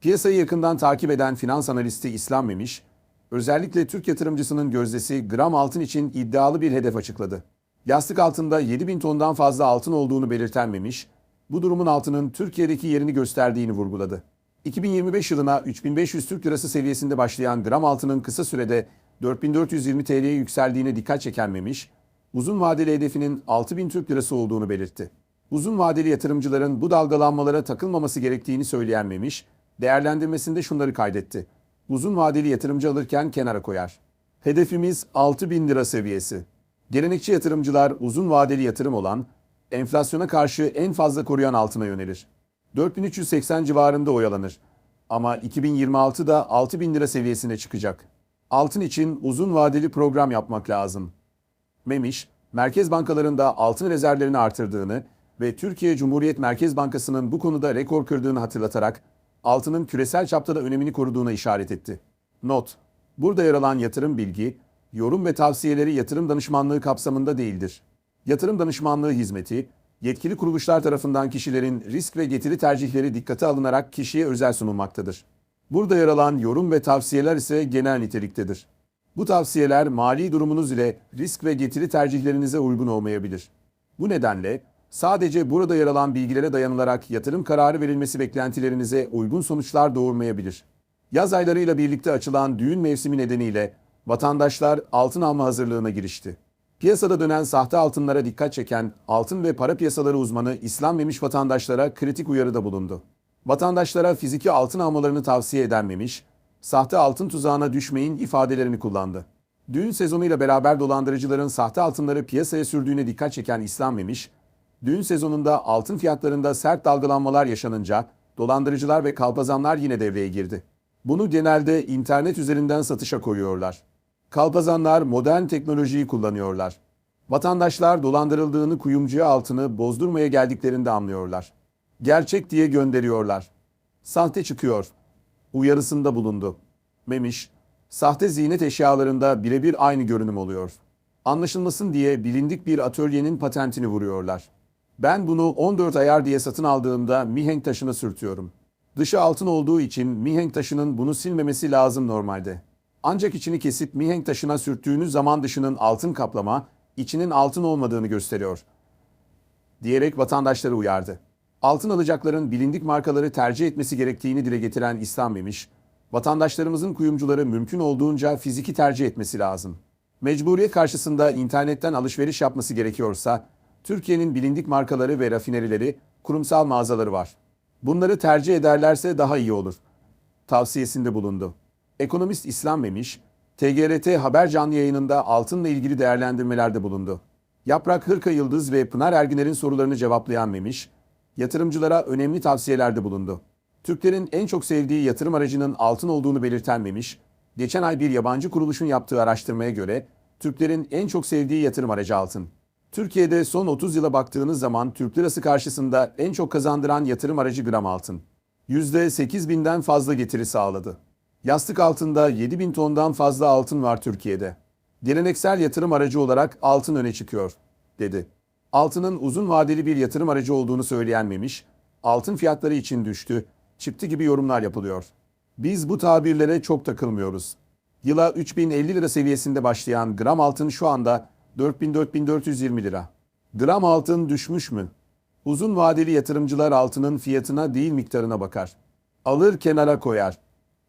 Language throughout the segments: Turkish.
Piyasayı yakından takip eden finans analisti İslam Memiş, özellikle Türk yatırımcısının gözdesi gram altın için iddialı bir hedef açıkladı. Yastık altında 7000 tondan fazla altın olduğunu belirten Memiş, bu durumun altının Türkiye'deki yerini gösterdiğini vurguladı. 2025 yılına 3500 Türk Lirası seviyesinde başlayan gram altının kısa sürede 4420 TL'ye yükseldiğine dikkat çeken Memiş, uzun vadeli hedefinin 6000 Türk Lirası olduğunu belirtti. Uzun vadeli yatırımcıların bu dalgalanmalara takılmaması gerektiğini söyleyen Memiş, değerlendirmesinde şunları kaydetti. Uzun vadeli yatırımcı alırken kenara koyar. Hedefimiz 6000 lira seviyesi. Gelenekçi yatırımcılar uzun vadeli yatırım olan, enflasyona karşı en fazla koruyan altına yönelir. 4380 civarında oyalanır. Ama 2026'da 6000 lira seviyesine çıkacak. Altın için uzun vadeli program yapmak lazım. Memiş, merkez bankalarında altın rezervlerini artırdığını ve Türkiye Cumhuriyet Merkez Bankası'nın bu konuda rekor kırdığını hatırlatarak altının küresel çapta da önemini koruduğuna işaret etti. Not: Burada yer alan yatırım bilgi, yorum ve tavsiyeleri yatırım danışmanlığı kapsamında değildir. Yatırım danışmanlığı hizmeti, yetkili kuruluşlar tarafından kişilerin risk ve getiri tercihleri dikkate alınarak kişiye özel sunulmaktadır. Burada yer alan yorum ve tavsiyeler ise genel niteliktedir. Bu tavsiyeler mali durumunuz ile risk ve getiri tercihlerinize uygun olmayabilir. Bu nedenle sadece burada yer alan bilgilere dayanılarak yatırım kararı verilmesi beklentilerinize uygun sonuçlar doğurmayabilir. Yaz aylarıyla birlikte açılan düğün mevsimi nedeniyle vatandaşlar altın alma hazırlığına girişti. Piyasada dönen sahte altınlara dikkat çeken altın ve para piyasaları uzmanı İslam Memiş vatandaşlara kritik uyarıda bulundu. Vatandaşlara fiziki altın almalarını tavsiye eden Memiş, sahte altın tuzağına düşmeyin ifadelerini kullandı. Düğün sezonuyla beraber dolandırıcıların sahte altınları piyasaya sürdüğüne dikkat çeken İslam Memiş, düğün sezonunda altın fiyatlarında sert dalgalanmalar yaşanınca dolandırıcılar ve kalpazanlar yine devreye girdi. Bunu genelde internet üzerinden satışa koyuyorlar. Kalpazanlar modern teknolojiyi kullanıyorlar. Vatandaşlar dolandırıldığını kuyumcuya altını bozdurmaya geldiklerinde anlıyorlar. Gerçek diye gönderiyorlar. Sahte çıkıyor. Uyarısında bulundu. Memiş, sahte ziynet eşyalarında birebir aynı görünüm oluyor. Anlaşılmasın diye bilindik bir atölyenin patentini vuruyorlar. Ben bunu 14 ayar diye satın aldığımda mihenk taşına sürtüyorum. Dışı altın olduğu için mihenk taşının bunu silmemesi lazım normalde. Ancak içini kesip mihenk taşına sürttüğünüz zaman dışının altın kaplama, içinin altın olmadığını gösteriyor. Diyerek vatandaşları uyardı. Altın alacakların bilindik markaları tercih etmesi gerektiğini dile getiren İslam Memiş, vatandaşlarımızın kuyumcuları mümkün olduğunca fiziki tercih etmesi lazım. Mecburiyet karşısında internetten alışveriş yapması gerekiyorsa, Türkiye'nin bilindik markaları ve rafinerileri, kurumsal mağazaları var. Bunları tercih ederlerse daha iyi olur. Tavsiyesinde bulundu. Ekonomist İslam Memiş, TGRT Haber canlı yayınında altınla ilgili değerlendirmelerde bulundu. Yaprak Hırka Yıldız ve Pınar Erginer'in sorularını cevaplayan Memiş, yatırımcılara önemli tavsiyelerde bulundu. Türklerin en çok sevdiği yatırım aracının altın olduğunu belirten Memiş, geçen ay bir yabancı kuruluşun yaptığı araştırmaya göre Türklerin en çok sevdiği yatırım aracı altın. Türkiye'de son 30 yıla baktığınız zaman Türk lirası karşısında en çok kazandıran yatırım aracı gram altın. %8000'den fazla getiri sağladı. Yastık altında 7000 tondan fazla altın var Türkiye'de. Geleneksel yatırım aracı olarak altın öne çıkıyor, dedi. Altının uzun vadeli bir yatırım aracı olduğunu söyleyen Memiş, altın fiyatları için düştü, çıktı gibi yorumlar yapılıyor. Biz bu tabirlere çok takılmıyoruz. Yıla 3050 lira seviyesinde başlayan gram altın şu anda 4000-4420 lira. Gram altın düşmüş mü? Uzun vadeli yatırımcılar altının fiyatına değil miktarına bakar. Alır kenara koyar.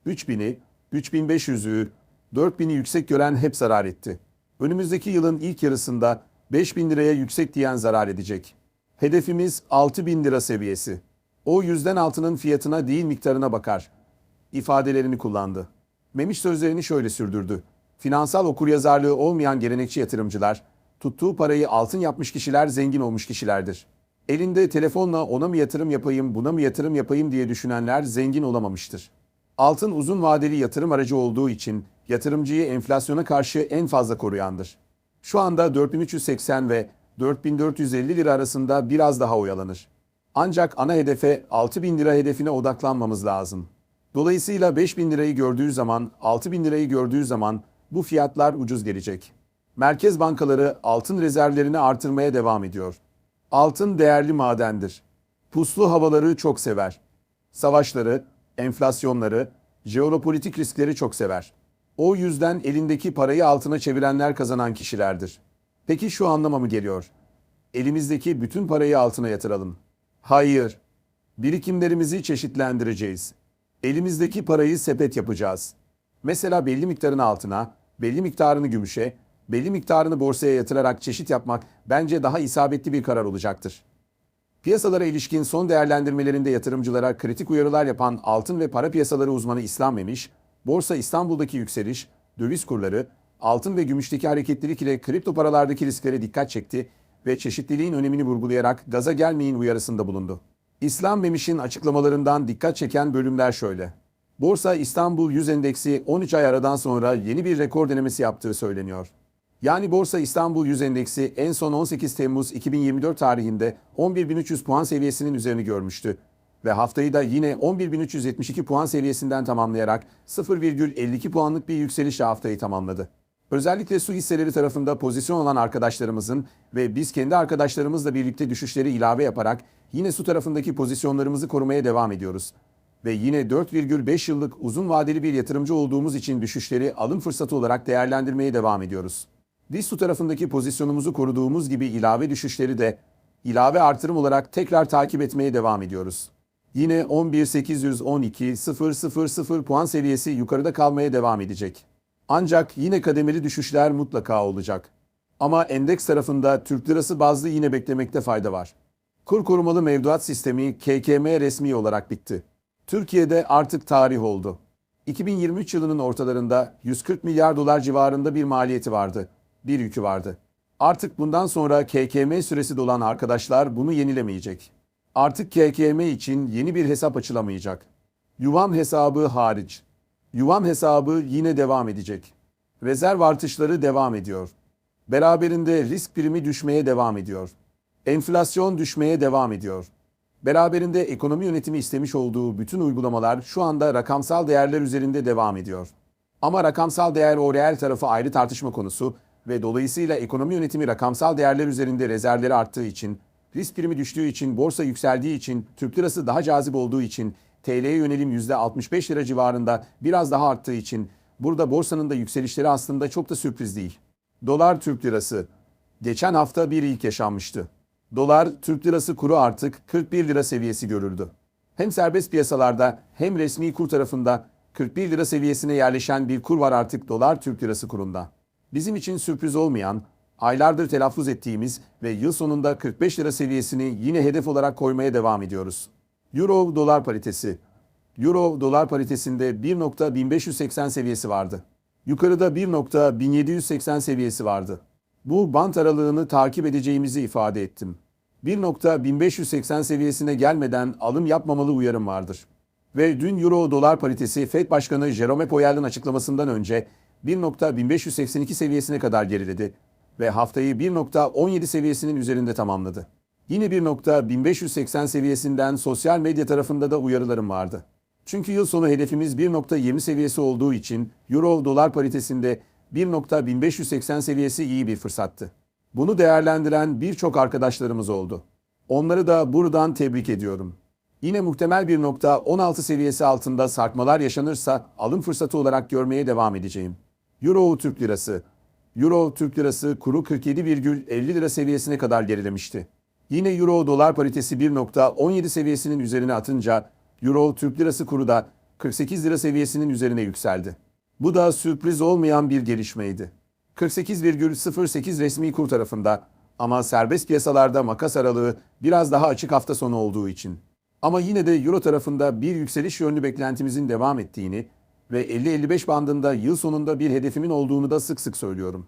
3000'i, 3500'ü, 4000'i yüksek gören hep zarar etti. Önümüzdeki yılın ilk yarısında 5000 liraya yüksek diyen zarar edecek. Hedefimiz 6000 lira seviyesi. O yüzden altının fiyatına değil miktarına bakar. ifadelerini kullandı. Memiş sözlerini şöyle sürdürdü. Finansal okuryazarlığı olmayan gelenekçi yatırımcılar, tuttuğu parayı altın yapmış kişiler zengin olmuş kişilerdir. Elinde telefonla ona mı yatırım yapayım, buna mı yatırım yapayım diye düşünenler zengin olamamıştır. Altın uzun vadeli yatırım aracı olduğu için yatırımcıyı enflasyona karşı en fazla koruyandır. Şu anda 4380 ve 4450 lira arasında biraz daha oyalanır. Ancak ana hedefe 6000 lira hedefine odaklanmamız lazım. Dolayısıyla 5000 lirayı gördüğü zaman, 6000 lirayı gördüğü zaman bu fiyatlar ucuz gelecek. Merkez bankaları altın rezervlerini artırmaya devam ediyor. Altın değerli madendir. Puslu havaları çok sever. Savaşları, enflasyonları, jeopolitik riskleri çok sever. O yüzden elindeki parayı altına çevirenler kazanan kişilerdir. Peki şu anlama mı geliyor? Elimizdeki bütün parayı altına yatıralım. Hayır. Birikimlerimizi çeşitlendireceğiz. Elimizdeki parayı sepet yapacağız. Mesela belli miktarın altına, belli miktarını gümüşe, belli miktarını borsaya yatırarak çeşit yapmak bence daha isabetli bir karar olacaktır. Piyasalara ilişkin son değerlendirmelerinde yatırımcılara kritik uyarılar yapan altın ve para piyasaları uzmanı İslam Memiş, Borsa İstanbul'daki yükseliş, döviz kurları, altın ve gümüşteki hareketlilik ile kripto paralardaki risklere dikkat çekti ve çeşitliliğin önemini vurgulayarak gaza gelmeyin uyarısında bulundu. İslam Memiş'in açıklamalarından dikkat çeken bölümler şöyle. Borsa İstanbul 100 endeksi 13 ay aradan sonra yeni bir rekor denemesi yaptığı söyleniyor. Yani Borsa İstanbul 100 endeksi en son 18 Temmuz 2024 tarihinde 11.300 puan seviyesinin üzerini görmüştü ve haftayı da yine 11.372 puan seviyesinden tamamlayarak 0,52 puanlık bir yükselişle haftayı tamamladı. Özellikle su hisseleri tarafında pozisyon olan arkadaşlarımızın ve biz kendi arkadaşlarımızla birlikte düşüşleri ilave yaparak yine su tarafındaki pozisyonlarımızı korumaya devam ediyoruz. Ve yine 4,5 yıllık uzun vadeli bir yatırımcı olduğumuz için düşüşleri alım fırsatı olarak değerlendirmeye devam ediyoruz. Su tarafındaki pozisyonumuzu koruduğumuz gibi ilave düşüşleri de ilave artırım olarak tekrar takip etmeye devam ediyoruz. Yine 11.812.000 puan seviyesi yukarıda kalmaya devam edecek. Ancak yine kademeli düşüşler mutlaka olacak. Ama endeks tarafında Türk lirası bazlı yine beklemekte fayda var. Kur korumalı mevduat sistemi KKM resmi olarak bitti. Türkiye'de artık tarih oldu. 2023 yılının ortalarında 140 milyar dolar civarında bir maliyeti vardı. Bir yükü vardı. Artık bundan sonra KKM süresi dolan arkadaşlar bunu yenilemeyecek. Artık KKM için yeni bir hesap açılamayacak. Yuvam hesabı hariç. Yuvam hesabı yine devam edecek. Rezerv artışları devam ediyor. Beraberinde risk primi düşmeye devam ediyor. Enflasyon düşmeye devam ediyor. Beraberinde ekonomi yönetimi istemiş olduğu bütün uygulamalar şu anda rakamsal değerler üzerinde devam ediyor. Ama rakamsal değer o reel tarafı ayrı tartışma konusu ve dolayısıyla ekonomi yönetimi rakamsal değerler üzerinde rezervleri arttığı için, risk primi düştüğü için, borsa yükseldiği için, Türk lirası daha cazip olduğu için, TL'ye yönelim %65 lira civarında biraz daha arttığı için burada borsanın da yükselişleri aslında çok da sürpriz değil. Dolar Türk lirası geçen hafta bir ilk yaşanmıştı. Dolar Türk lirası kuru artık 41 lira seviyesi görüldü. Hem serbest piyasalarda hem resmi kur tarafında 41 lira seviyesine yerleşen bir kur var artık dolar Türk lirası kurunda. Bizim için sürpriz olmayan, aylardır telaffuz ettiğimiz ve yıl sonunda 45 lira seviyesini yine hedef olarak koymaya devam ediyoruz. Euro dolar paritesi. Euro dolar paritesinde 1.1580 seviyesi vardı. Yukarıda 1.1780 seviyesi vardı. Bu bant aralığını takip edeceğimizi ifade ettim. 1.1580 seviyesine gelmeden alım yapmamalı uyarım vardır. Ve dün Euro dolar paritesi Fed Başkanı Jerome Powell'ın açıklamasından önce 1.1582 seviyesine kadar geriledi ve haftayı 1.17 seviyesinin üzerinde tamamladı. Yine 1.1580 seviyesinden sosyal medya tarafında da uyarılarım vardı. Çünkü yıl sonu hedefimiz 1.20 seviyesi olduğu için Euro dolar paritesinde 1.1580 seviyesi iyi bir fırsattı. Bunu değerlendiren birçok arkadaşlarımız oldu. Onları da buradan tebrik ediyorum. Yine muhtemel bir nokta 16 seviyesi altında sarkmalar yaşanırsa alım fırsatı olarak görmeye devam edeceğim. Euro Türk Lirası Euro Türk Lirası kuru 47,50 lira seviyesine kadar gerilemişti. Yine Euro dolar paritesi 1.17 seviyesinin üzerine atınca Euro Türk Lirası kuru da 48 lira seviyesinin üzerine yükseldi. Bu da sürpriz olmayan bir gelişmeydi. 48,08 resmi kur tarafında ama serbest piyasalarda makas aralığı biraz daha açık hafta sonu olduğu için. Ama yine de Euro tarafında bir yükseliş yönlü beklentimizin devam ettiğini ve 50-55 bandında yıl sonunda bir hedefimin olduğunu da sık sık söylüyorum.